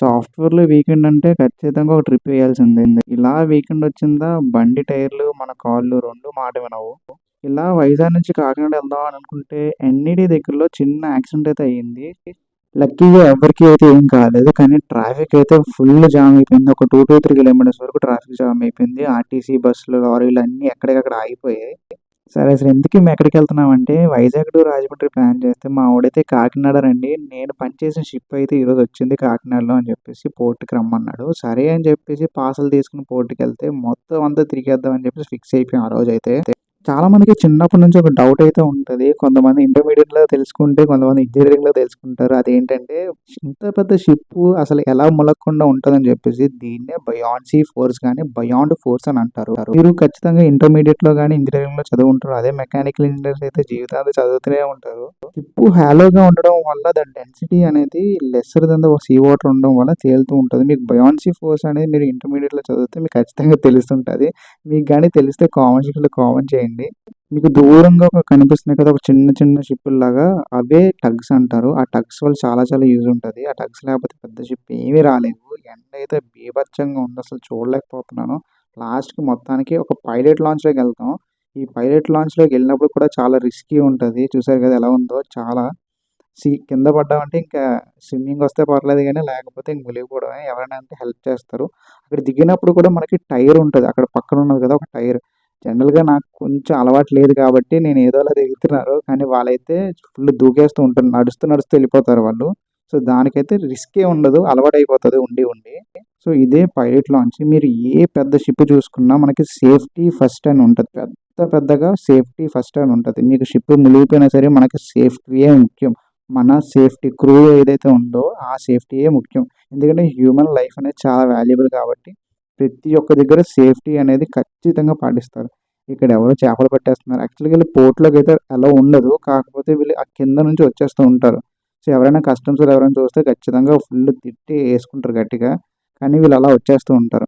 సాఫ్ట్‌వేర్‌లో వీకెండ్ అంటే ఖచ్చితంగా ఒక ట్రిప్ వేయాల్సిందే. ఇలా వీకెండ్ వచ్చిందా బండి టైర్‌లు, మన కాళ్ళు రెండు మాట వినవు. ఇలా వైజాగ్ నుంచి కాకినాడ వెళ్దాం అని అనుకుంటే ఎన్ఈడి దగ్గరలో చిన్న యాక్సిడెంట్ అయితే అయ్యింది. లక్కీగా ఎవరికి అయితే ఏం కాలేదు. కానీ ట్రాఫిక్ అయితే ఫుల్ జామ్ అయిపోయింది. ఒక 2-3 కిలోమీటర్స్ వరకు ట్రాఫిక్ జామ్ అయిపోయింది. ఆర్టీసీ బస్సులు, లారీలు అన్నీ ఎక్కడికక్కడ ఆగిపోయాయి. సరే అసలు ఎందుకు మేము ఎక్కడికి వెళ్తున్నామంటే వైజాగ్ టు రాజమండ్రి ప్లాన్ చేస్తే మా వాడైతే కాకినాడ రండి. నేను పనిచేసిన షిప్ అయితే ఈరోజు వచ్చింది కాకినాడలో అని చెప్పేసి పోర్ట్‌కి రమ్మన్నాడు. సరే అని చెప్పేసి పార్సెల్ తీసుకొని పోర్ట్‌కెళ్తే మొత్తం అంతా తిరిగేద్దాం అని చెప్పేసి ఫిక్స్ అయిపోయాం ఆ రోజు అయితే చాలా మందికి చిన్నప్పటి నుంచి ఒక డౌట్ అయితే ఉంటుంది కొంతమంది ఇంటర్మీడియేట్‌లో తెలుసుకుంటే కొంతమంది ఇంజినీరింగ్‌లో తెలుసుకుంటారు. అదేంటంటే ఇంత పెద్ద షిప్ అసలు ఎలా మొలక్కుండా ఉంటుందని చెప్పేసి దీన్నే బయాన్సీ ఫోర్స్ గాని, బయాండ్ ఫోర్స్ అని అంటారు. మీరు ఖచ్చితంగా ఇంటర్మీడియేట్‌లో గాని, చదువు ఉంటారు అదే మెకానికల్ ఇంజనీర్స్ అయితే జీవితాంతం చదువుతూనే ఉంటారు. షిప్ హాలోగా ఉండడం వల్ల దాని డెన్సిటీ అనేది lesser than the sea water ఉండడం వల్ల తేలుతూ ఉంటుంది మీకు బయాన్సీ ఫోర్స్ అనేది మీరు ఇంటర్మీడియేట్‌లో చదివితే మీకు ఖచ్చితంగా తెలుస్తుంటది. మీకు కానీ తెలిస్తే కామెంట్ సెక్షన్‌లో కామెంట్ చేయండి. మీకు దూరంగా ఒక కనిపిస్తున్నాయి కదా! ఒక చిన్న చిన్న షిప్పుల్లాగా అవే టగ్స్ అంటారు. ఆ టగ్స్ వల్ల చాలా చాలా యూజ్ ఉంటుంది ఆ టగ్స్ లేకపోతే పెద్ద షిప్ ఏమీ రాలేవు. ఎండ అయితే బీభత్సంగా ఉంది. అసలు చూడలేకపోతున్నాను. లాస్ట్‌కి మొత్తానికి ఒక పైలట్ లాంచ్‌లోకి వెళ్తాం. ఈ పైలట్ లాంచ్‌లోకి వెళ్ళినప్పుడు కూడా చాలా రిస్కీ ఉంటుంది చూసారు కదా! ఎలా ఉందో చాలా. సి కింద పడ్డామంటే ఇంకా స్విమ్మింగ్ వస్తే పర్లేదు కానీ లేకపోతే ఇంక మునిగిపోవడమే. ఎవరైనా అంటే హెల్ప్ చేస్తారు. అక్కడ దిగినప్పుడు కూడా మనకి టైర్ ఉంటుంది అక్కడ పక్కన ఉన్నది కదా! ఒక టైర్. జనరల్‌గా నాకు కొంచెం అలవాటు లేదు కాబట్టి నేను ఏదోలా దిగుతున్నారు. కానీ వాళ్ళైతే ఫుల్ దూకేస్తూ ఉంటారు. నడుస్తూ నడుస్తూ వెళ్ళిపోతారు వాళ్ళు. సో, దానికైతే రిస్కే ఉండదు. అలవాటైపోతది ఉండి ఉండి. సో, ఇదే పైలట్ లాంచ్. మీరు ఏ పెద్ద షిప్ చూసుకున్నా మనకి సేఫ్టీ ఫస్ట్ అని ఉంటుంది పెద్ద పెద్దగా సేఫ్టీ ఫస్ట్ అని ఉంటుంది మీకు షిప్ మునిగిపోయినా సరే మనకి సేఫ్టీయే ముఖ్యం. మన సేఫ్టీ క్రూ ఏదైతే ఉందో ఆ సేఫ్టీయే ముఖ్యం. ఎందుకంటే హ్యూమన్ లైఫ్ అనేది చాలా వాల్యుబుల్ కాబట్టి ప్రతి ఒక్క దగ్గర సేఫ్టీ అనేది ఖచ్చితంగా పాటిస్తారు. ఇక్కడ ఎవరో చేపలు పట్టేస్తున్నారు. యాక్చువల్‌గా వీళ్ళు అయితే ఎలా ఉండదు. కాకపోతే వీళ్ళు ఆ కింద నుంచి వచ్చేస్తూ ఉంటారు. సో, ఎవరైనా కస్టమ్స్ ఎవరైనా చూస్తే ఖచ్చితంగా ఫుల్ తిట్టి వేసుకుంటారు గట్టిగా. కానీ వీళ్ళు అలా వచ్చేస్తూ ఉంటారు.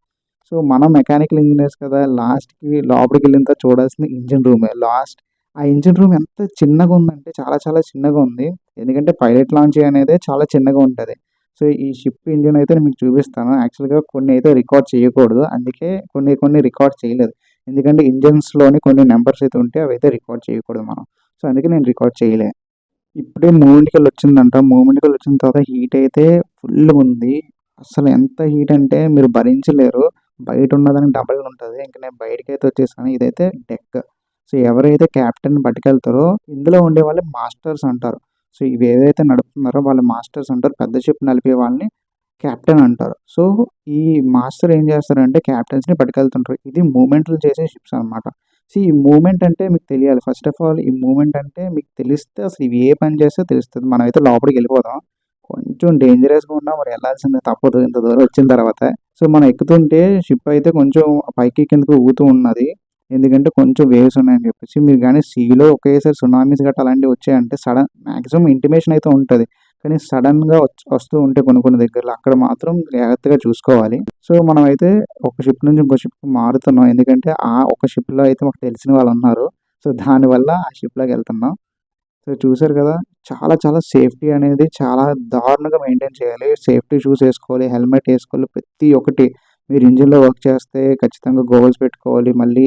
సో, మనం మెకానికల్ ఇంజనీర్స్ కదా! లాస్ట్‌కి లోపలికెళ్ళిన తర్వాత చూడాల్సింది ఇంజిన్ రూమే. లాస్ట్ ఆ ఇంజిన్ రూమ్ ఎంత చిన్నగా ఉందంటే చాలా చాలా చిన్నగా ఉంది. ఎందుకంటే పైలట్ లాంచ్ అనేది చాలా చిన్నగా ఉంటుంది సో, ఈ షిప్ ఇంజిన్ అయితే నేను మీకు చూపిస్తాను. యాక్చువల్‌గా కొన్ని అయితే రికార్డ్ చేయకూడదు. అందుకే కొన్ని కొన్ని రికార్డ్ చేయలేదు. ఎందుకంటే ఇంజిన్స్‌లోని కొన్ని నెంబర్స్ అయితే ఉంటే అవైతే రికార్డ్ చేయకూడదు మనం. సో, అందుకే నేను రికార్డ్ చేయలే. ఇప్పుడే మూమెంట్‌కెళ్ళి వచ్చిందంట. మూమెంట్‌కెళ్ళి వచ్చిన తర్వాత హీట్ అయితే ఫుల్‌గా ఉంది. అసలు ఎంత హీట్ అంటే మీరు భరించలేరు. బయట ఉన్నదానికి డబల్ ఉంటుంది ఇంక నేను బయటికైతే వచ్చేసాను. ఇదైతే డెక్. సో, ఎవరైతే క్యాప్టెన్ పట్టుకెళ్తారో ఇందులో ఉండే వాళ్ళు మాస్టర్స్ అంటారు. సో, ఇవి ఏదైతే నడుపుతున్నారో వాళ్ళు మాస్టర్స్ అంటారు. పెద్ద షిప్ నడిపే వాళ్ళని కెప్టెన్ అంటారు. సో, ఈ మాస్టర్ ఏం చేస్తారంటే కెప్టెన్స్‌ని పట్టుకెళ్తుంటారు. ఇది మూమెంట్లు చేసే షిప్స్ అనమాట. సో ఈ మూమెంట్ అంటే మీకు తెలియాలి. ఫస్ట్ ఆఫ్ ఆల్ ఈ మూమెంట్ అంటే మీకు తెలిస్తే అసలు ఇవి ఏ పని చేస్తే తెలుస్తుంది మనమైతే లోపలికి వెళ్ళిపోదాం. కొంచెం డేంజరస్‌గా ఉన్నా మరి వెళ్ళాల్సిందే తప్పదు. ఇంత దూరం వచ్చిన తర్వాత. సో, మనం ఎక్కుతుంటే షిప్ అయితే కొంచెం పైకి కిందకి ఊగుతూ ఉన్నది. ఎందుకంటే కొంచెం వేవ్స్ ఉన్నాయని చెప్పేసి. మీరు కానీ సీలో ఒకేసారి సునామీస్ గట్రా అలాంటివి వచ్చాయంటే సడన్ మ్యాక్సిమం ఇంటిమేషన్ అయితే ఉంటుంది కానీ సడన్గా వస్తూ ఉంటే కొన్ని కొన్ని దగ్గరలో. అక్కడ మాత్రం జాగ్రత్తగా చూసుకోవాలి. సో, మనమైతే ఒక షిప్ నుంచి ఇంకో షిప్‌కి మారుతున్నాం. ఎందుకంటే ఆ ఒక షిప్‌లో అయితే మాకు తెలిసిన వాళ్ళు ఉన్నారు. సో, దానివల్ల ఆ షిప్‌లోకి వెళ్తున్నాం. సో, చూసారు కదా! చాలా చాలా సేఫ్టీ అనేది చాలా దారుణంగా మెయింటైన్ చేయాలి. సేఫ్టీ షూస్ వేసుకోవాలి హెల్మెట్ వేసుకోవాలి ప్రతి ఒక్కటి మీరు ఇంజిన్‌లో వర్క్ చేస్తే ఖచ్చితంగా గోల్స్ పెట్టుకోవాలి. మళ్ళీ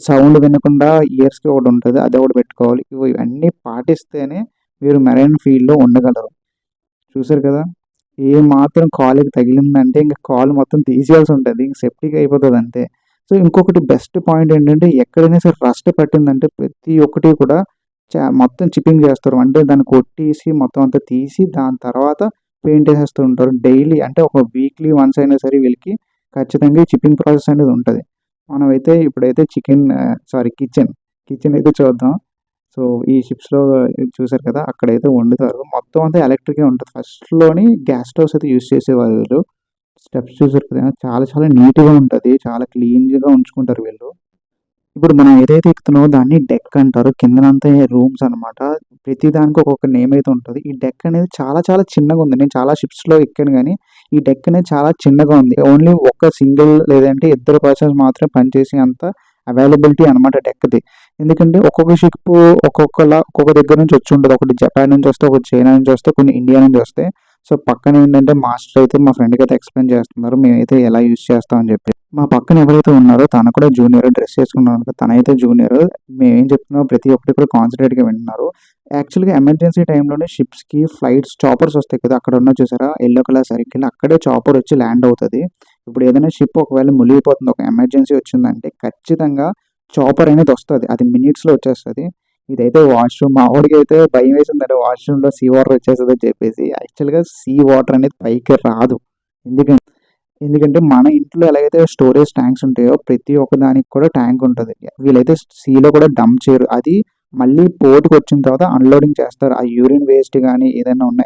సౌండ్ వినకుండా ఇయర్స్‌కి ఒకటి ఉంటుంది అది ఒకటి పెట్టుకోవాలి. ఇవన్నీ పాటిస్తేనే మీరు మెరైన్ ఫీల్డ్‌లో ఉండగలరు. చూసారు కదా! ఏ మాత్రం కాలుకి తగిలిందంటే ఇంకా కాలు మొత్తం తీసేయాల్సి ఉంటుంది ఇంక సేఫ్టీగా అయిపోతుంది అంతే. సో, ఇంకొకటి బెస్ట్ పాయింట్ ఏంటంటే ఎక్కడైనా సరే రస్ట్ పట్టిందంటే ప్రతి ఒక్కటి కూడా మొత్తం చిప్పింగ్ చేస్తారు. అంటే దాన్ని కొట్టేసి మొత్తం అంతా తీసి దాని తర్వాత పెయింట్ వేసేస్తూ ఉంటారు. డైలీ అంటే ఒక వీక్లీ వన్స్ అయినా సరే వీళ్ళకి ఖచ్చితంగా ఈ చిప్పింగ్ ప్రాసెస్ అనేది ఉంటుంది మనమైతే ఇప్పుడైతే చికెన్ సారీ కిచెన్. కిచెన్ అయితే చూద్దాం. సో, ఈ షిప్స్‌లో చూసారు కదా! అక్కడైతే వండుతారు. మొత్తం అంతా ఎలక్ట్రికే ఉంటుంది ఫస్ట్‌లోని గ్యాస్ స్టవ్స్ అయితే యూజ్ చేసేవాళ్ళు వీళ్ళు. స్టెప్స్ చూసారు కదా! చాలా చాలా నీట్‌గా ఉంటుంది చాలా క్లీన్‌గా ఉంచుకుంటారు వీళ్ళు. ఇప్పుడు మనం ఏదైతే ఎక్కుతున్నామో దాన్ని డెక్ అంటారు. కిందనంతా రూమ్స్ అనమాట. ప్రతి దానికి ఒక్కొక్క నేమ్ అయితే ఉంటుంది ఈ డెక్ అనేది చాలా చాలా చిన్నగా ఉంది. నేను చాలా షిప్స్‌లో ఎక్కాను కానీ ఈ డెక్ అనేది చాలా చిన్నగా ఉంది. ఓన్లీ ఒక సింగిల్ లేదంటే ఇద్దరు పర్సన్స్ మాత్రమే పనిచేసే అంత అవైలబిలిటీ అనమాట డెక్‌ది. ఎందుకంటే ఒక్కొక్క షిప్ ఒక్కొక్కలా ఒక్కొక్క దగ్గర నుంచి వచ్చి ఉంటుంది ఒకటి జపాన్ నుంచి వస్తే, ఒకటి చైనా నుంచి వస్తే, కొన్ని ఇండియా నుంచి వస్తే సో పక్కన ఏంటంటే మాస్టర్ అయితే మా ఫ్రెండ్కి అయితే ఎక్స్ప్లెయిన్ చేస్తున్నారు మేమైతే ఎలా యూజ్ చేస్తామని చెప్పి మా పక్కన ఎవరైతే ఉన్నారో తను కూడా జూనియర్ డ్రెస్ చేసుకున్నాను తనైతే జూనియర్ మేమేం చెప్తున్నామో ప్రతి ఒక్కటి కూడా కాన్సన్ట్రేట్గా వింటున్నారు. యాక్చువల్గా ఎమర్జెన్సీ టైంలోనే షిప్స్కి ఫ్లైట్స్ చాపర్స్ వస్తాయి కదా అక్కడ ఉన్న చూసారా? ఎల్లో కలర్ సర్కిల్ అక్కడే చాపర్ వచ్చి ల్యాండ్ అవుతుంది. ఇప్పుడు ఏదైనా షిప్ ఒకవేళ మునిగిపోతుంది ఒక ఎమర్జెన్సీ వచ్చిందంటే ఖచ్చితంగా చాపర్ అనేది వస్తుంది. అది మినిట్స్లో వచ్చేస్తుంది. ఇదైతే వాష్రూమ్ మా వాడికి అయితే భయం వేసిందంటే వాష్రూమ్లో సీ వాటర్ వచ్చేస్తుంది అని చెప్పేసి యాక్చువల్గా సీ వాటర్ అనేది పైకి రాదు. ఎందుకంటే ఎందుకంటే మన ఇంట్లో ఎలాగైతే స్టోరేజ్ ట్యాంక్స్ ఉంటాయో ప్రతి ఒక్క దానికి కూడా ట్యాంక్ ఉంటుంది. వీళ్ళైతే సీలో కూడా డంప్ చేయరు. అది మళ్ళీ పోర్ట్కి వచ్చిన తర్వాత అన్లోడింగ్ చేస్తారు. ఆ యూరిన్ వేస్ట్ కానీ ఏదైనా ఉన్న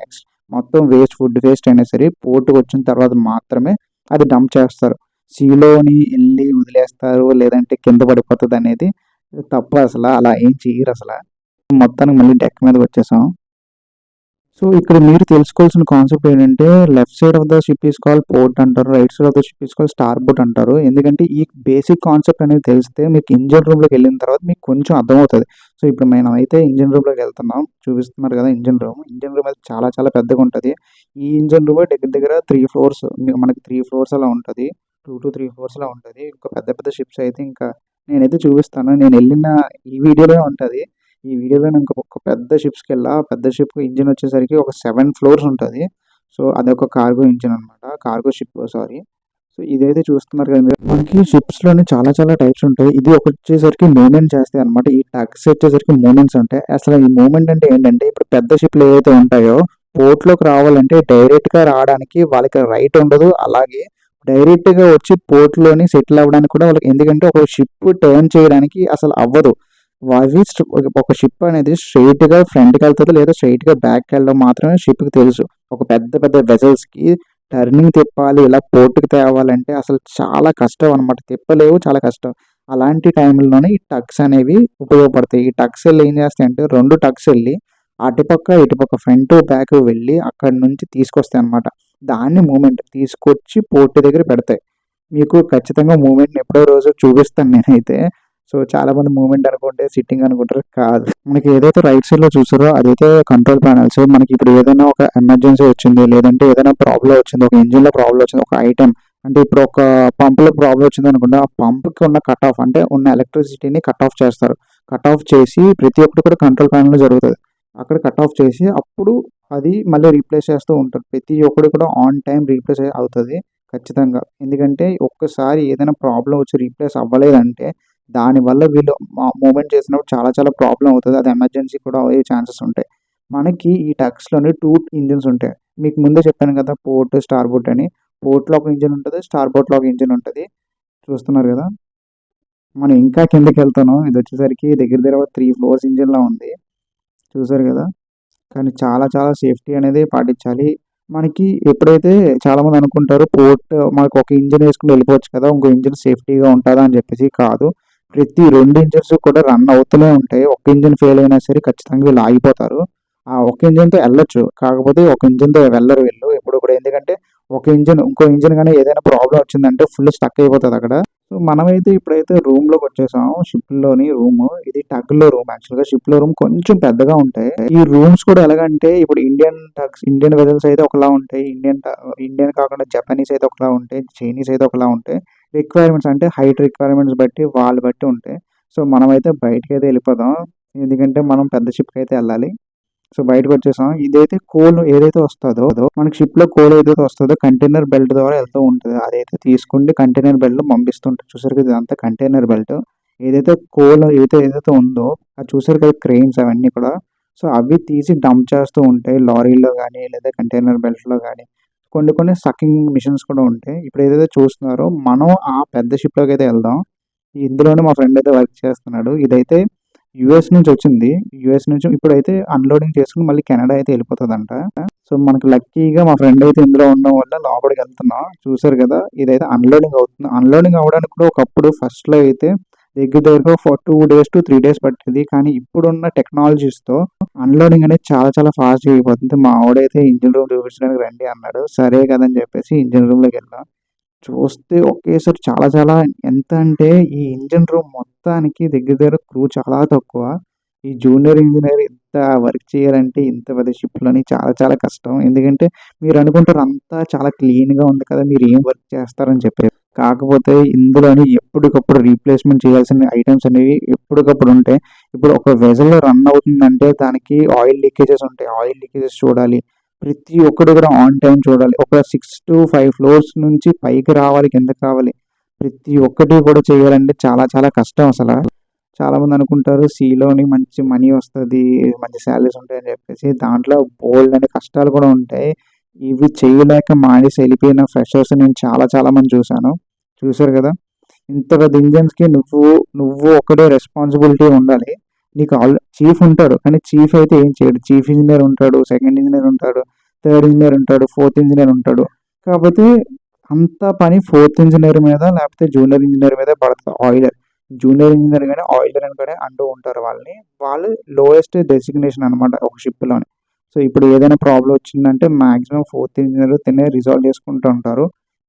మొత్తం వేస్ట్ ఫుడ్ వేస్ట్ అయినా సరే పోర్ట్కి వచ్చిన తర్వాత మాత్రమే అది డంప్ చేస్తారు. సీలోని వెళ్ళి వదిలేస్తారు. లేదంటే కింద పడిపోతుంది అనేది తప్పు అసలు. అలా ఏం చేయరు అసలు. మొత్తానికి మళ్ళీ డెక్ మీదకి వచ్చేసాం. సో ఇక్కడ మీరు తెలుసుకోవాల్సిన కాన్సెప్ట్ ఏంటంటే left side of the ship is call port అంటారు right side of the ship is call starboard అంటారు. ఎందుకంటే ఈ బేసిక్ కాన్సెప్ట్ అనేది తెలిస్తే మీకు ఇంజన్ రూమ్లోకి వెళ్ళిన తర్వాత మీకు కొంచెం అర్థమవుతుంది. సో ఇప్పుడు మనం అయితే ఇంజన్ రూమ్లోకి వెళ్తున్నాం. చూపిస్తున్నారు కదా ఇంజన్ రూమ్ ఇంజిన్ రూమ్ అయితే చాలా చాలా పెద్దగా ఉంటుంది. ఈ ఇంజన్ రూమ్ దగ్గర దగ్గర త్రీ ఫ్లోర్స్ మనకి త్రీ ఫ్లోర్స్ అలా ఉంటుంది. టూ టు త్రీ ఫ్లోర్స్ అలా ఉంటుంది. ఇంకా పెద్ద పెద్ద షిప్స్ అయితే ఇంకా నేనైతే చూపిస్తాను. నేను వెళ్ళిన ఈ వీడియోలో ఉంటుంది. ఈ వీడియోలో నేను ఒక పెద్ద షిప్స్కి వెళ్ళా. పెద్ద షిప్ ఇంజిన్ వచ్చేసరికి ఒక సెవెన్ ఫ్లోర్స్ ఉంటుంది. సో అదొక కార్గో ఇంజిన్ అనమాట కార్గో షిప్ సారీ సో ఇదైతే చూస్తున్నారు కదా మీరు. మనకి షిప్స్లోని చాలా చాలా టైప్స్ ఉంటాయి. ఇది ఒక వచ్చేసరికి మూమెంట్ చేస్తాయి అనమాట ఈ టక్స్ వచ్చేసరికి మూమెంట్స్ ఉంటాయి. అసలు ఈ మూమెంట్ అంటే ఏంటంటే ఇప్పుడు పెద్ద షిప్లు ఏవైతే ఉంటాయో పోర్ట్లోకి రావాలంటే డైరెక్ట్గా రావడానికి వాళ్ళకి రైట్ ఉండదు. అలాగే డైరెక్ట్గా వచ్చి పోర్ట్లోని సెటిల్ అవ్వడానికి కూడా వాళ్ళకి ఎందుకంటే ఒక షిప్ టర్న్ చేయడానికి అసలు అవ్వదు. అవి ఒక షిప్ అనేది స్ట్రైట్గా ఫ్రంట్కి వెళ్తుంది లేదా స్ట్రైట్గా బ్యాక్ వెళ్ళడం మాత్రమే షిప్కి తెలుసు. ఒక పెద్ద పెద్ద వెజల్స్కి టర్నింగ్ తిప్పాలి ఇలా పోర్టుకి తేవాలంటే అసలు చాలా కష్టం అనమాట తిప్పలేవు చాలా కష్టం. అలాంటి టైంలోనే ఈ టక్స్ అనేవి ఉపయోగపడతాయి. ఈ టక్స్ వెళ్ళి ఏం చేస్తాయి అంటే రెండు టక్స్ వెళ్ళి అటుపక్క ఇటుపక్క ఫ్రంట్ బ్యాక్ వెళ్ళి అక్కడ నుంచి తీసుకొస్తాయి అనమాట దాన్ని మూమెంట్ తీసుకొచ్చి పోర్టు దగ్గర పెడతాయి. మీకు ఖచ్చితంగా మూమెంట్ని ఎప్పుడో రోజు చూపిస్తాను నేనైతే. సో చాలా మంది మూమెంట్ అనుకుంటే సిట్టింగ్ అనుకుంటారు. కాదు. మనకి ఏదైతే రైట్ సైడ్లో చూసారో అదైతే కంట్రోల్ ప్యానల్స్ మనకి ఇప్పుడు ఏదైనా ఒక ఎమర్జెన్సీ వచ్చింది లేదంటే ఏదైనా ప్రాబ్లం వచ్చింది ఒక ఇంజిన్లో ప్రాబ్లం వచ్చింది ఒక ఐటమ్ అంటే ఇప్పుడు ఒక పంప్లో ప్రాబ్లం వచ్చింది అనుకుంటే ఆ పంప్కి ఉన్న కట్ ఆఫ్ అంటే ఉన్న ఎలక్ట్రిసిటీని కట్ ఆఫ్ చేస్తారు. కట్ ఆఫ్ చేసి ప్రతి ఒక్కటి కూడా కంట్రోల్ ప్యానల్ జరుగుతుంది. అక్కడ కట్ ఆఫ్ చేసి అప్పుడు అది మళ్ళీ రీప్లేస్ చేస్తూ ఉంటారు ప్రతి ఒక్కటి కూడా ఆన్ టైం రీప్లేస్ అవుతుంది ఖచ్చితంగా. ఎందుకంటే ఒక్కసారి ఏదైనా ప్రాబ్లం వచ్చి రీప్లేస్ అవ్వలేదంటే దానివల్ల వీళ్ళు మూమెంట్ చేసినప్పుడు చాలా చాలా ప్రాబ్లం అవుతుంది. అది ఎమర్జెన్సీ కూడా అయ్యే ఛాన్సెస్ ఉంటాయి. మనకి ఈ టక్స్లోని టూ ఇంజిన్స్ ఉంటాయి. మీకు ముందే చెప్పాను కదా పోర్ట్ స్టార్ బోర్ట్ అని. పోర్ట్లో ఒక ఇంజిన్ ఉంటుంది స్టార్ బోర్ట్ ఒక ఇంజిన్ ఉంటుంది. చూస్తున్నారు కదా? మనం ఇంకా కిందకి వెళ్తాను ఇది వచ్చేసరికి దగ్గర దగ్గర త్రీ ఫ్లోర్స్ ఇంజిన్లా ఉంది. చూసారు కదా? కానీ చాలా చాలా సేఫ్టీ అనేది పాటించాలి. మనకి ఎప్పుడైతే చాలామంది అనుకుంటారు పోర్ట్ మనకు ఒక ఇంజిన్ వేసుకుని వెళ్ళిపోవచ్చు కదా ఇంకో ఇంజిన్ సేఫ్టీగా ఉంటుందా అని చెప్పేసి కాదు. ప్రతి రెండు ఇంజిన్స్ కూడా రన్ అవుతూనే ఉంటాయి. ఒక ఇంజిన్ ఫెయిల్ అయినా సరే ఖచ్చితంగా వీళ్ళు ఆగిపోతారు. ఆ ఒక ఇంజిన్తో వెళ్ళొచ్చు. కాకపోతే ఒక ఇంజిన్తో వెళ్ళరు వీళ్ళు ఎప్పుడు కూడా. ఎందుకంటే ఒక ఇంజిన్ ఇంకో ఇంజిన్ కానీ ఏదైనా ప్రాబ్లం వచ్చిందంటే ఫుల్ స్టక్ అయిపోతుంది అక్కడ. సో మనమైతే ఇప్పుడైతే రూమ్లోకి వచ్చేసాం. షిప్లోని రూమ్. ఇది టగ్లో రూమ్. యాక్చువల్గా షిప్లో షిప్లో రూమ్ కొంచెం పెద్దగా ఉంటాయి. ఈ రూమ్స్ కూడా ఎలాగంటే ఇప్పుడు ఇండియన్ టగ్స్ ఇండియన్ వెజల్స్ అయితే ఒకలా ఉంటాయి. ఇండియన్ ఇండియన్ కాకుండా జపనీస్ అయితే ఒకలా ఉంటాయి. చైనీస్ అయితే ఒకలా ఉంటాయి. రిక్వైర్మెంట్స్ అంటే హైట్ రిక్వైర్మెంట్స్ బట్టి వాళ్ళు బట్టి ఉంటాయి. సో మనమైతే బయటకి అయితే వెళ్ళిపోదాం. ఎందుకంటే మనం పెద్ద షిప్కి అయితే వెళ్ళాలి. సో బయటకు వచ్చేసాం. ఇదైతే కోల్ ఏదైతే వస్తుందో మనకి షిప్లో కోల్ ఏదైతే వస్తుందో కంటైనర్ బెల్ట్ ద్వారా వెళ్తూ ఉంటుంది. అదైతే తీసుకుంటే కంటైనర్ బెల్ట్లో పంపిస్తుంటారు. చూసారు కదా ఇదంతా కంటైనర్ బెల్ట్ ఏదైతే కోల్ ఏదైతే ఏదైతే ఉందో అది చూసారు కదా క్రెయిన్స్ అవన్నీ కూడా. సో అవి తీసి డంప్ చేస్తూ ఉంటాయి. లారీలో కానీ లేదా కంటైనర్ బెల్ట్లో కానీ కొన్ని కొన్ని సకింగ్ మిషన్స్ కూడా ఉంటాయి. ఇప్పుడు ఏదైతే చూస్తున్నారో మనం ఆ పెద్ద షిప్లోకి అయితే వెళ్దాం. ఇందులోనే మా ఫ్రెండ్ అయితే వర్క్ చేస్తున్నాడు. ఇదైతే యుఎస్ నుంచి వచ్చింది. యుఎస్ నుంచి ఇప్పుడైతే అన్లోడింగ్ చేసుకుని మళ్ళీ కెనడా అయితే వెళ్ళిపోతుందంట. సో మనకి లక్కీగా మా ఫ్రెండ్ అయితే ఇందులో ఉండడం వల్ల లోపలికి వెళ్తున్నాం. చూసారు కదా ఇదైతే అన్లోడింగ్ అవుతుంది. అన్లోడింగ్ అవ్వడానికి కూడా ఒకప్పుడు ఫస్ట్లో అయితే దగ్గర దగ్గర for two days to three days పట్టేది. కానీ ఇప్పుడున్న టెక్నాలజీస్తో అన్లోడింగ్ అనేది చాలా చాలా ఫాస్ట్ అయిపోతుంది. మా ఆవిడైతే ఇంజిన్ రూమ్ చూపించడానికి రండి అన్నాడు. సరే కదని చెప్పేసి ఇంజిన్ రూమ్లోకి వెళ్ళాం. చూస్తే ఒకేసారి చాలా చాలా ఎంత అంటే ఈ ఇంజిన్ రూమ్ మొత్తానికి దగ్గర దగ్గర క్రూ చాలా తక్కువ. ఈ జూనియర్ ఇంజనీర్ ఇంత వర్క్ చేయాలంటే ఇంత పెద్ద షిప్‌లోని చాలా చాలా కష్టం. ఎందుకంటే మీరు అనుకుంటారు అంతా చాలా క్లీన్‌గా ఉంది కదా! మీరు ఏం వర్క్ చేస్తారని చెప్పారు కాకపోతే ఇందులోని ఎప్పటికప్పుడు రీప్లేస్‌మెంట్ చేయాల్సిన ఐటమ్స్ అనేవి ఎప్పటికప్పుడు ఉంటాయి. ఇప్పుడు ఒక వెజల్లో రన్ అవుతుందంటే దానికి ఆయిల్ లీకేజెస్ ఉంటాయి. ఆయిల్ లీకేజెస్ చూడాలి. ప్రతి ఒక్కటి కూడా ఆన్ టైం చూడాలి. ఒక 6-5 ఫ్లోర్స్ నుంచి పైకి రావాలి, కిందకి రావాలి. ప్రతి ఒక్కటి కూడా చేయాలంటే చాలా చాలా కష్టం అసలు చాలామంది అనుకుంటారు సీలోని మంచి మనీ వస్తుంది మంచి శాలరీస్ ఉంటాయని చెప్పేసి. దాంట్లో బోల్డ్ అనే కష్టాలు కూడా ఉంటాయి. ఇవి చేయలేక మానేసి వెళ్ళిపోయిన ఫ్రెషర్స్ నేను చాలా చాలా మంది చూశాను చూసారు కదా! ఇంత పెద్ద ఇంజన్స్కి నువ్వు నువ్వు ఒక్కడే రెస్పాన్సిబిలిటీ ఉండాలి. నీకు ఆల్ చీఫ్ ఉంటాడు. కానీ చీఫ్ అయితే ఏం చేయడు. చీఫ్ ఇంజనీర్ ఉంటాడు. సెకండ్ ఇంజనీర్ ఉంటాడు. థర్డ్ ఇంజనీర్ ఉంటాడు. ఫోర్త్ ఇంజనీర్ ఉంటాడు. కాకపోతే అంత పని ఫోర్త్ ఇంజనీర్ మీద లేకపోతే జూనియర్ ఇంజనీర్ మీద పడుతుంది ఆయిలర్. జూనియర్ ఇంజనీర్ కానీ ఆయిలర్ అని కూడా అంటూ ఉంటారు వాళ్ళని. వాళ్ళు లోయెస్ట్ డెసిగ్నేషన్ అనమాట ఒక షిప్‌లోని. సో, ఇప్పుడు ఏదైనా ప్రాబ్లం వచ్చిందంటే మాక్సిమం ఫోర్త్ ఇంజనీర్ తినే రిజాల్వ్ చేసుకుంటూ ఉంటారు.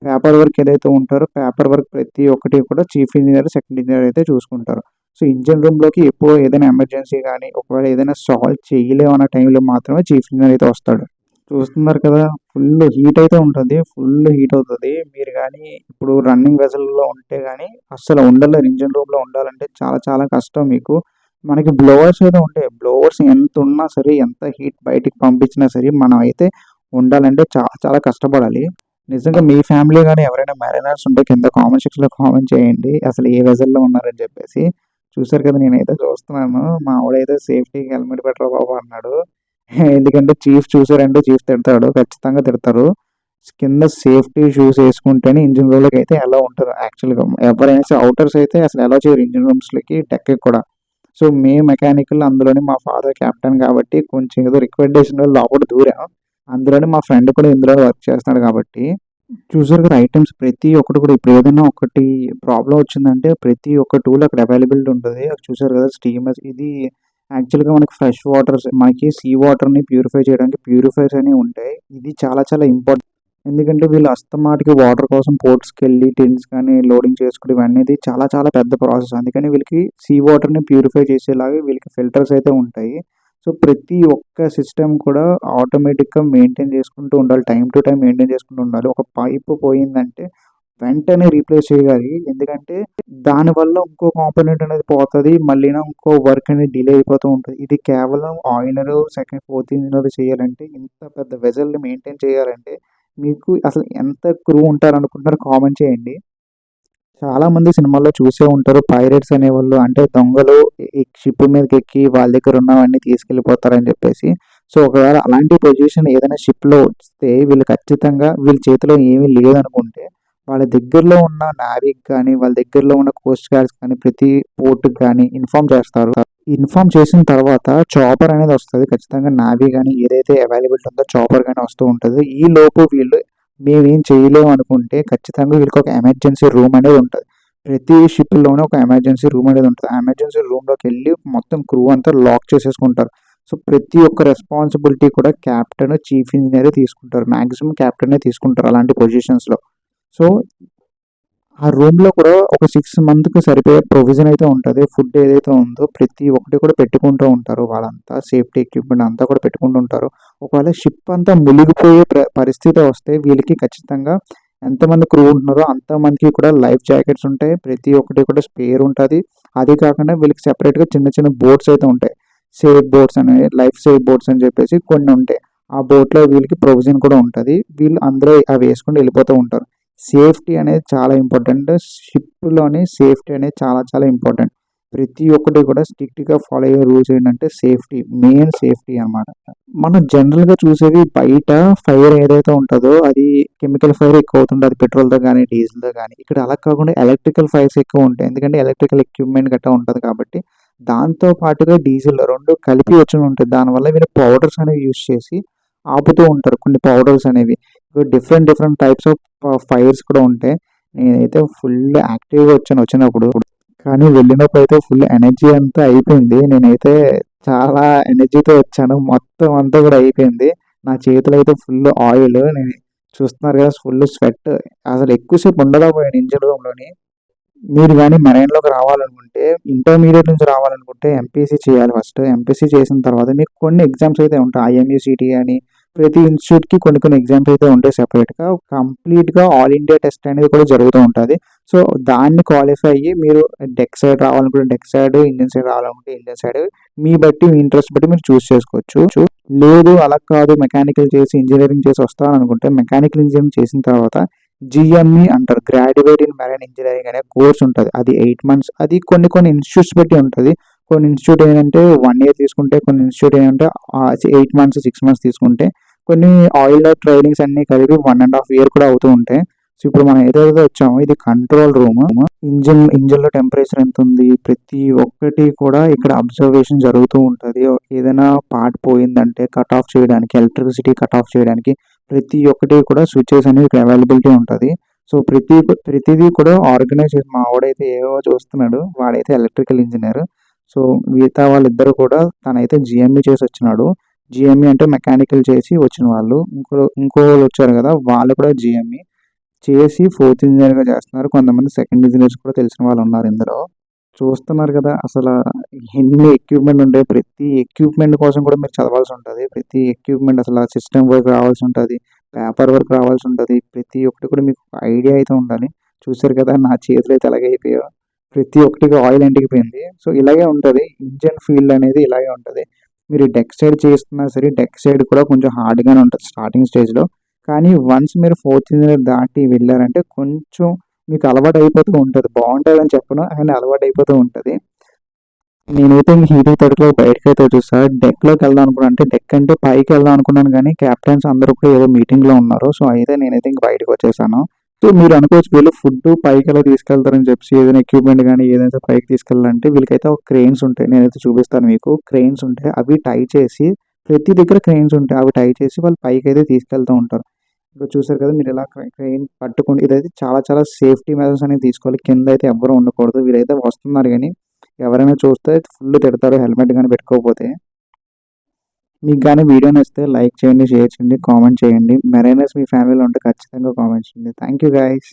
పేపర్ వర్క్ ఏదైతే ఉంటారో పేపర్ వర్క్ ప్రతి ఒక్కటి కూడా చీఫ్ ఇంజనీర్ సెకండ్ ఇంజనీర్ అయితే చూసుకుంటారు. సో, ఇంజన్ రూమ్‌లోకి ఎప్పుడు ఏదైనా ఎమర్జెన్సీ కానీ ఒకవేళ ఏదైనా సాల్వ్ చేయలేము అన్న టైంలో మాత్రమే చీఫ్ ఇంజనీర్ అయితే వస్తాడు. చూస్తున్నారు కదా! ఫుల్ హీట్ అయితే ఉంటుంది ఫుల్ హీట్ అవుతుంది మీరు కానీ ఇప్పుడు రన్నింగ్ వెజల్లో ఉంటే కానీ అస్సలు ఉండలేరు. ఇంజన్ రూమ్‌లో ఉండాలంటే చాలా చాలా కష్టం మీకు. మనకి బ్లోవర్స్ అయితే ఉంటాయి. బ్లోవర్స్ ఎంత ఉన్నా సరే, ఎంత హీట్ బయటికి పంపించినా సరే, మనం అయితే ఉండాలంటే చాలా చాలా కష్టపడాలి. నిజంగా మీ ఫ్యామిలీ కానీ ఎవరైనా మెరైనర్స్ ఉంటే కింద కామెంట్ సెక్షన్‌లో కామెంట్ చేయండి. అసలు ఏ వెజల్లో ఉన్నారని చెప్పేసి. చూసారు కదా! నేనైతే చూస్తున్నాను. మా ఆవిడైతే సేఫ్టీకి హెల్మెట్ పెట్టరా బాబు అన్నాడు. ఎందుకంటే చీఫ్ చూసారంటే చీఫ్ తిడతాడు. ఖచ్చితంగా తిడతారు. కింద సేఫ్టీ షూస్ వేసుకుంటేనే ఇంజిన్ రూమ్‌లోకి అయితే ఎలా ఉంటారు యాక్చువల్‌గా. ఎవరైనా అవుటర్స్ అయితే అసలు ఎలా చేయరు ఇంజిన్ రూమ్స్‌లోకి టెక్ కూడా. సో, మేము మెకానికల్ అందులోనే మా ఫాదర్ కెప్టెన్ కాబట్టి కొంచెం ఏదో రికమెండేషన్ లోపల దూరాం. అందులోనే మా ఫ్రెండ్ కూడా ఇందులో వర్క్ చేస్తున్నాడు కాబట్టి. చూసారు కదా! ఐటమ్స్ ప్రతి ఒక్కటి కూడా ఇప్పుడు ఏదైనా ఒకటి ప్రాబ్లం వచ్చిందంటే ప్రతి ఒక్క టూల్ అక్కడ అవైలబిలిటీ ఉంటుంది చూసారు కదా! స్టీమర్స్ ఇది యాక్చువల్‌గా మనకి ఫ్రెష్ వాటర్స్ మనకి సీ వాటర్‌ని ప్యూరిఫై చేయడానికి ప్యూరిఫైర్స్ అనేవి ఉంటాయి. ఇది చాలా చాలా ఇంపార్టెంట్. ఎందుకంటే వీళ్ళు అస్తమాటికి వాటర్ కోసం పోర్ట్స్కి వెళ్ళి టిన్స్ కానీ లోడింగ్ చేసుకోవడం ఇవన్నీ చాలా చాలా పెద్ద ప్రాసెస్. అందుకని వీళ్ళకి సీ వాటర్‌ని ప్యూరిఫై చేసేలాగా వీళ్ళకి ఫిల్టర్స్ అయితే ఉంటాయి. సో, ప్రతి ఒక్క సిస్టమ్ కూడా ఆటోమేటిక్‌గా మెయింటైన్ చేసుకుంటూ ఉండాలి. టైం టు టైం మెయింటైన్ చేసుకుంటూ ఉండాలి. ఒక పైప్ పోయిందంటే వెంటనే రీప్లేస్ చేయాలి. ఎందుకంటే దానివల్ల ఇంకో కాంపోనెంట్ అనేది పోతుంది మళ్ళీ ఇంకో వర్క్ అనేది డిలే అయిపోతూ ఉంటుంది ఇది కేవలం ఆయిలర్, సెకండ్, ఫోర్త్ ఇంజినీర్ చేయాలంటే ఇంత పెద్ద వెజల్ని మెయింటైన్ చేయాలంటే మీకు అసలు ఎంత క్రూ ఉంటారనుకుంటున్నారు కామెంట్ చేయండి. చాలామంది సినిమాల్లో చూసే ఉంటారు. పైరేట్స్ అనేవాళ్ళు అంటే దొంగలు ఈ షిప్ మీదకి ఎక్కి వాళ్ళ దగ్గర ఉన్నవన్నీ తీసుకెళ్ళిపోతారని చెప్పేసి. సో, ఒకవేళ అలాంటి పొజిషన్ ఏదైనా షిప్‌లో వస్తే వీళ్ళు ఖచ్చితంగా వీళ్ళ చేతిలో ఏమీ లేదనుకుంటే వాళ్ళ దగ్గరలో ఉన్న నావిక్ కానీ వాళ్ళ దగ్గరలో ఉన్న కోస్ట్ గార్డ్స్ కానీ ప్రతి పోర్ట్ కానీ ఇన్ఫార్మ్ చేస్తారు. ఇన్ఫార్మ్ చేసిన తర్వాత చాపర్ అనేది వస్తుంది ఖచ్చితంగా నావి కానీ ఏదైతే అవైలబిలిటీ ఉందో చాపర్ కానీ వస్తూ ఉంటుంది ఈ లోపు వీళ్ళు మేమేం చేయలేము అనుకుంటే ఖచ్చితంగా వీళ్ళకి ఒక ఎమర్జెన్సీ రూమ్ అనేది ఉంటుంది ప్రతి షిప్‌లోనే ఒక ఎమర్జెన్సీ రూమ్ అనేది ఉంటుంది ఆ ఎమర్జెన్సీ రూమ్‌లోకెళ్ళి మొత్తం క్రూ అంతా లాక్ చేసేసుకుంటారు. సో, ప్రతి ఒక్క రెస్పాన్సిబిలిటీ కూడా క్యాప్టెన్ చీఫ్ ఇంజనీరే తీసుకుంటారు. మ్యాక్సిమం క్యాప్టెనే తీసుకుంటారు అలాంటి పొజిషన్స్‌లో. సో, ఆ రూమ్‌లో కూడా ఒక సిక్స్ మంత్‌కి సరిపోయే ప్రొవిజన్ అయితే ఉంటుంది ఫుడ్ ఏదైతే ఉందో ప్రతి ఒక్కటి కూడా పెట్టుకుంటూ ఉంటారు వాళ్ళంతా. సేఫ్టీ ఎక్విప్‌మెంట్ అంతా కూడా పెట్టుకుంటూ ఉంటారు. ఒకవేళ షిప్ అంతా మునిగిపోయే పరిస్థితి వస్తే వీళ్ళకి ఖచ్చితంగా ఎంతమంది క్రూ ఉంటున్నారో అంతమందికి కూడా లైఫ్ జాకెట్స్ ఉంటాయి. ప్రతి ఒక్కటి కూడా స్పేర్ ఉంటుంది అది కాకుండా వీళ్ళకి సెపరేట్‌గా చిన్న చిన్న బోట్స్ అయితే ఉంటాయి. సేఫ్ బోట్స్ అని, లైఫ్ సేఫ్ బోట్స్ అని చెప్పేసి కొన్ని ఉంటాయి. ఆ బోట్‌లో వీళ్ళకి ప్రొవిజన్ కూడా ఉంటుంది వీళ్ళు అందరూ అవి వేసుకుని వెళ్ళిపోతూ ఉంటారు. సేఫ్టీ అనేది చాలా ఇంపార్టెంట్. షిప్‌లోని సేఫ్టీ అనేది చాలా చాలా ఇంపార్టెంట్. ప్రతి ఒక్కటి కూడా స్ట్రిక్ట్‌గా ఫాలో అయ్యే రూల్స్ ఏంటంటే సేఫ్టీ. మెయిన్ సేఫ్టీ అన్నమాట. మనం జనరల్‌గా చూసేది బయట ఫైర్ ఏదైతే ఉంటుందో అది కెమికల్ ఫైర్ ఎక్కువ అవుతుంటది. పెట్రోల్‌తో కానీ డీజిల్‌తో కానీ ఇక్కడ అలా కాకుండా ఎలక్ట్రికల్ ఫైర్స్ ఎక్కువ ఉంటాయి. ఎందుకంటే ఎలక్ట్రికల్ ఎక్విప్‌మెంట్ గట్టా ఉంటుంది కాబట్టి. దాంతో పాటుగా డీజిల్ రెండు కలిపి వచ్చి ఉంటాయి. దానివల్ల వీళ్ళు పౌడర్స్ అనేవి యూజ్ చేసి ఆపుతూ ఉంటారు. కొన్ని పౌడర్స్ అనేవి. Different different types of fires కూడా ఉంటాయి. నేనైతే ఫుల్ యాక్టివ్‌గా వచ్చాను వచ్చినప్పుడు. కానీ వెళ్ళినప్పుడు అయితే ఫుల్ ఎనర్జీ అంతా అయిపోయింది. నేనైతే చాలా ఎనర్జీతో వచ్చాను. మొత్తం అంతా కూడా అయిపోయింది. నా చేతిలో అయితే ఫుల్ ఆయిల్. నేను చూస్తున్నారు కదా! Full sweat. అసలు ఎక్కువసేపు ఉండలేకపోయాను ఇంజన్ రూమ్‌లోని. మీరు కానీ మెరైన్లోకి రావాలనుకుంటే ఇంటర్మీడియట్ నుంచి రావాలనుకుంటే ఎంపీసీ చేయాలి ఫస్ట్ ఎంపీసీ చేసిన తర్వాత మీకు కొన్ని ఎగ్జామ్స్ అయితే ఉంటాయి ఐఎంయూసిటీ అని ప్రతి ఇన్స్టిట్యూట్కి కొన్ని కొన్ని ఎగ్జామ్స్ అయితే ఉంటాయి సెపరేట్గా. కంప్లీట్గా ఆల్ ఇండియా టెస్ట్ అనేది కూడా జరుగుతూ ఉంటుంది. సో దాన్ని క్వాలిఫై అయ్యి మీరు డెక్ సైడ్ రావాలనుకుంటే డెక్ సైడ్ ఇండియన్ సైడ్ రావాలనుకుంటే ఇండియన్ సైడ్ మీ బట్టి మీ ఇంట్రెస్ట్ బట్టి మీరు చూస్ చేసుకోవచ్చు. లేదు అలా కాదు మెకానికల్ చేసి ఇంజనీరింగ్ చేసి వస్తాననుకుంటే మెకానికల్ ఇంజనీరింగ్ చేసిన తర్వాత జిఎంఈ అంటారు. గ్రాడ్యుయేట్ ఇన్ మెరైన్ ఇంజనీరింగ్ అనే కోర్స్ ఉంటుంది. అది ఎయిట్ మంత్స్. అది కొన్ని కొన్ని ఇన్స్టిట్యూట్స్ బట్టి ఉంటుంది. కొన్ని ఇన్స్టిట్యూట్ ఏంటంటే వన్ ఇయర్ తీసుకుంటే కొన్ని ఇన్స్టిట్యూట్ ఏంటంటే ఎయిట్ మంత్స్ సిక్స్ మంత్స్ తీసుకుంటే కొన్ని ఆయిల్ ట్రైనింగ్స్ అన్ని కలిపి వన్ అండ్ హాఫ్ ఇయర్ కూడా అవుతూ ఉంటాయి సో ఇప్పుడు మనం ఏదైతే వచ్చామో ఇది కంట్రోల్ రూమ్ ఇంజిన్ ఇంజిన్లో టెంపరేచర్ ఎంత ఉంది ప్రతి ఒక్కటి కూడా ఇక్కడ అబ్జర్వేషన్ జరుగుతూ ఉంటుంది. ఏదైనా పార్ట్ పోయిందంటే కట్ ఆఫ్ చేయడానికి ఎలక్ట్రిసిటీ కట్ ఆఫ్ చేయడానికి ప్రతి ఒక్కటి కూడా స్విచెస్ అనేది ఇక్కడ అవైలబిలిటీ ఉంటుంది. సో ప్రతి ప్రతిదీ కూడా ఆర్గనైజ్ చేసి మా వాడైతే ఏవో చూస్తున్నాడు వాడైతే ఎలక్ట్రికల్ ఇంజనీర్ సో మిగతా వాళ్ళిద్దరు కూడా తనైతే జిఎంఈ చేసి వచ్చినాడు. జిఎంఈ అంటే మెకానికల్ చేసి వచ్చిన వాళ్ళు. ఇంకో ఇంకో వాళ్ళు వచ్చారు కదా వాళ్ళు కూడా జిఎంఈ చేసి ఫోర్త్ ఇంజనీర్గా చేస్తున్నారు. కొంతమంది సెకండ్ ఇంజనీర్స్ కూడా తెలిసిన వాళ్ళు ఉన్నారు ఇందులో. చూస్తున్నారు కదా అసలు ఎన్ని ఎక్విప్మెంట్ ఉంటాయి. ప్రతి ఎక్విప్మెంట్ కోసం కూడా మీరు చదవాల్సి ఉంటుంది. ప్రతి ఎక్విప్మెంట్ అసలు సిస్టమ్ వర్క్ రావాల్సి ఉంటుంది. పేపర్ వర్క్ రావాల్సి ఉంటుంది. ప్రతి ఒక్కటి కూడా మీకు ఐడియా అయితే ఉండాలి. చూసారు కదా నా చేతులు అయితే అలాగే అయిపోయాయి. ప్రతి ఒక్కటికి ఆయిల్ ఎండికిపోయింది సో ఇలాగే ఉంటుంది. ఇంజన్ ఫీల్డ్ అనేది ఇలాగే ఉంటుంది. మీరు డెక్ సైడ్ చేస్తున్నా సరే డెక్ సైడ్ కూడా కొంచెం హార్డ్గానే ఉంటుంది స్టార్టింగ్ స్టేజ్లో కానీ వన్స్ మీరు ఫోర్త్ ఇంజనీర్ దాటి వెళ్ళారంటే కొంచెం మీకు అలవాటు అయిపోతూ ఉంటుంది. బాగుంటుంది అని చెప్పను కానీ అలవాటు అయిపోతూ ఉంటుంది. నేనైతే ఇంక హీటింగ్ తోటలో బయటకు అయితే వచ్చేసా డెక్లోకి వెళ్దాం అనుకున్నాను అంటే డెక్ అంటే పైకి వెళ్దాం అనుకున్నాను కానీ క్యాప్టెన్స్ అందరూ కూడా ఏదో మీటింగ్లో ఉన్నారు. సో అయితే నేనైతే ఇంక బయటకు వచ్చేసాను. సో మీరు అనుకోవచ్చు వీళ్ళు ఫుడ్ పైకి ఎలా తీసుకెళ్తారని చెప్పి ఏదైనా ఎక్విప్మెంట్ కానీ ఏదైతే పైకి తీసుకెళ్ళాలంటే వీళ్ళకైతే ఒక క్రెయిన్స్ ఉంటాయి. నేనైతే చూపిస్తాను మీకు. క్రెయిన్స్ ఉంటాయి. అవి టై చేసి ప్రతి దగ్గర క్రెయిన్స్ ఉంటాయి. అవి టై చేసి వాళ్ళు పైకి అయితే తీసుకెళ్తూ ఉంటారు. ఇప్పుడు చూసారు కదా మీరు ఇలా క్రెయిన్ పట్టుకుని ఇదైతే చాలా చాలా సేఫ్టీ మెజర్స్ అనేవి తీసుకోవాలి. కింద అయితే ఎవరు ఉండకూడదు. వీరైతే వస్తున్నారు కానీ ఎవరైనా చూస్తే ఫుల్ తిడతారు. హెల్మెట్ కానీ పెట్టుకోకపోతే. మీకు కానీ వీడియో నచ్చితే లైక్ చేయండి షేర్ చేయండి కామెంట్ చేయండి. మెరైనర్స్ మీ ఫ్యామిలీలో ఉంటే ఖచ్చితంగా కామెంట్ చేయండి. Thank you guys